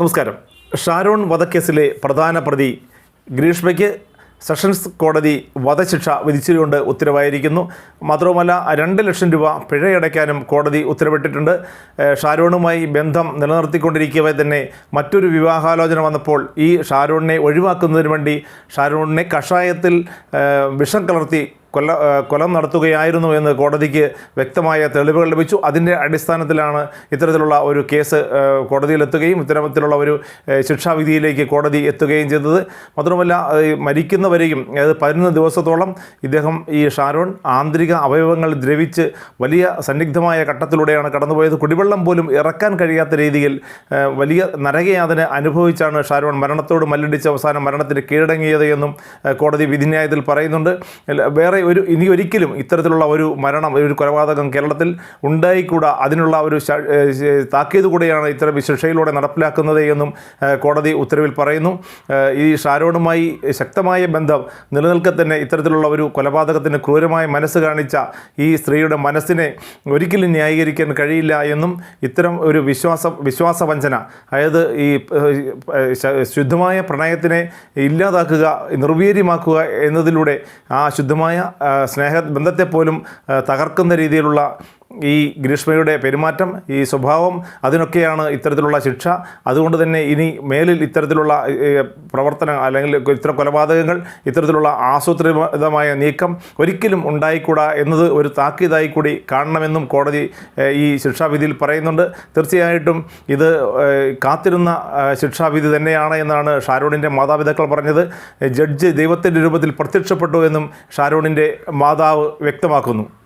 നമസ്കാരം. ഷാരോൺ വധക്കേസിലെ പ്രധാന പ്രതി ഗ്രീഷ്മയ്ക്ക് സെഷൻസ് കോടതി വധശിക്ഷ വിധിച്ചുകൊണ്ട് ഉത്തരവായിരിക്കുന്നു. മാത്രവുമല്ല രണ്ട് ലക്ഷം രൂപ പിഴയടയ്ക്കാനും കോടതി ഉത്തരവിട്ടിട്ടുണ്ട്. ഷാരോണുമായി ബന്ധം നിലനിർത്തിക്കൊണ്ടിരിക്കവേ തന്നെ മറ്റൊരു വിവാഹാലോചന വന്നപ്പോൾ ഈ ഷാരോണിനെ ഒഴിവാക്കുന്നതിന് വേണ്ടി ഷാരോണിനെ കഷായത്തിൽ വിഷം കലർത്തി കൊല്ല കൊലം നടത്തുകയായിരുന്നു എന്ന് കോടതിക്ക് വ്യക്തമായ തെളിവുകൾ ലഭിച്ചു. അതിന്റെ അടിസ്ഥാനത്തിലാണ് ഇത്തരത്തിലുള്ള ഒരു കേസ് കോടതിയിലെത്തുകയും ഇത്തരത്തിലുള്ള ഒരു ശിക്ഷാവിധിയിലേക്ക് കോടതി എത്തുകയും ചെയ്തത്. മാത്രമല്ല മരിക്കുന്നവരെയും അതായത് പതിനൊന്ന് ദിവസത്തോളം ഇദ്ദേഹം ഈ ഷാരോൺ ആന്തരിക അവയവങ്ങൾ ദ്രവിച്ച് വലിയ സന്നിഗ്ധമായ ഘട്ടത്തിലൂടെയാണ് കടന്നുപോയത്. കുടിവെള്ളം പോലും ഇറക്കാൻ കഴിയാത്ത രീതിയിൽ വലിയ നരകയാതന അനുഭവിച്ചാണ് ഷാരോൺ മരണത്തോട് മല്ലടിച്ച് അവസാനം മരണത്തിന് കീഴടങ്ങിയത് എന്നും കോടതി വിധിന്യായത്തിൽ പറയുന്നുണ്ട്. വേറെ ഒരു ഇനി ഒരിക്കലും ഇത്തരത്തിലുള്ള ഒരു മരണം ഒരു കൊലപാതകം കേരളത്തിൽ ഉണ്ടായിക്കൂടാ. അതിനുള്ള ഒരു താക്കീത് കൂടെയാണ് ഇത്തരം ശിക്ഷയിലൂടെ നടപ്പിലാക്കുന്നത് എന്നും കോടതി ഉത്തരവിൽ പറയുന്നു. ഈ ഷാരോണുമായി ശക്തമായ ബന്ധം നിലനിൽക്കെ തന്നെ ഇത്തരത്തിലുള്ള ഒരു കൊലപാതകത്തിന് ക്രൂരമായ മനസ്സ് കാണിച്ച ഈ സ്ത്രീയുടെ മനസ്സിനെ ഒരിക്കലും ന്യായീകരിക്കാൻ കഴിയില്ല എന്നും ഇത്തരം ഒരു വിശ്വാസം വിശ്വാസവഞ്ചന അതായത് ഈ ശുദ്ധമായ പ്രണയത്തിനെ ഇല്ലാതാക്കുക നിർവീര്യമാക്കുക എന്നതിലൂടെ ആ ശുദ്ധമായ സ്നേഹ ബന്ധത്തെ പോലും തകർക്കുന്ന രീതിയിലുള്ള ഈ ഗ്രീഷ്മയുടെ പെരുമാറ്റം ഈ സ്വഭാവം അതിനൊക്കെയാണ് ഇത്തരത്തിലുള്ള ശിക്ഷ. അതുകൊണ്ട് തന്നെ ഇനി മേലിൽ ഇത്തരത്തിലുള്ള പ്രവർത്തന അല്ലെങ്കിൽ ഇത്തരം കൊലപാതകങ്ങൾ ഇത്തരത്തിലുള്ള ആസൂത്രിതമായ നീക്കം ഒരിക്കലും ഉണ്ടായിക്കൂടാ എന്നത് ഒരു താക്കീതായി കൂടി കാണണമെന്നും കോടതി ഈ ശിക്ഷാവിധിയിൽ പറയുന്നുണ്ട്. തീർച്ചയായിട്ടും ഇത് കാത്തിരുന്ന ശിക്ഷാവിധി തന്നെയാണ് എന്നാണ് ഷാരോണിന്റെ മാതാപിതാക്കൾ പറഞ്ഞത്. ജഡ്ജ് ദൈവത്തിന്റെ രൂപത്തിൽ പ്രത്യക്ഷപ്പെട്ടു എന്നും ഷാരോണിന്റെ മാതാവ് വ്യക്തമാക്കുന്നു.